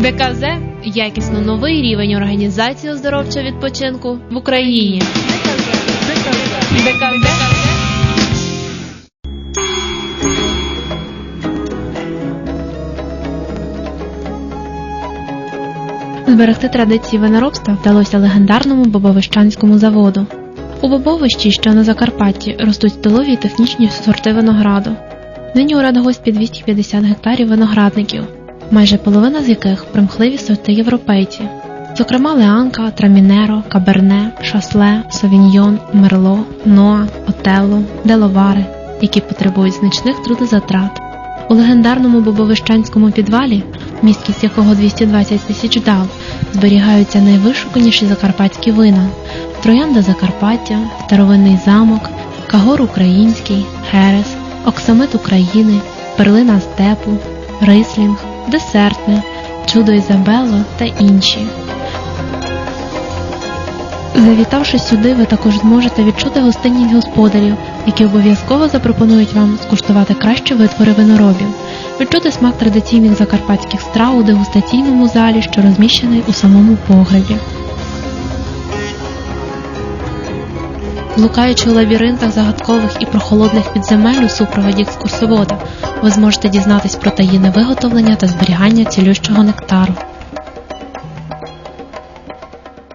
ДКЗ якісно новий рівень організації оздоровчого відпочинку в Україні. ДКЗ. Зберегти традиції виноробства вдалося легендарному Бобовищанському заводу. У Бобовищі, що на Закарпатті, ростуть столові і технічні сорти винограду. Нині у Радгоспі 250 гектарів виноградників, майже половина з яких примхливі сорти європейці, зокрема Леанка, Трамінеро, Каберне, Шасле, Совіньйон, Мерло, Ноа, Отелло, Деловаре, які потребують значних трудозатрат. У легендарному Бобовищанському підвалі, місткість якого 220 тисяч дал, зберігаються найвишуканіші закарпатські вина: Троянда Закарпаття, Старовинний замок, Кагор Український, Херес, Оксамит України, Перлина степу, Рислінг, Десертне, Чудо Ізабелло та інші. Завітавши сюди, ви також зможете відчути гостинність господарів, які обов'язково запропонують вам скуштувати кращі витвори виноробів, відчути смак традиційних закарпатських страв у дегустаційному залі, що розміщений у самому погребі. Блукаючи у лабіринтах загадкових і прохолодних підземель у супроводі екскурсовода, ви зможете дізнатись про таїни виготовлення та зберігання цілющого нектару.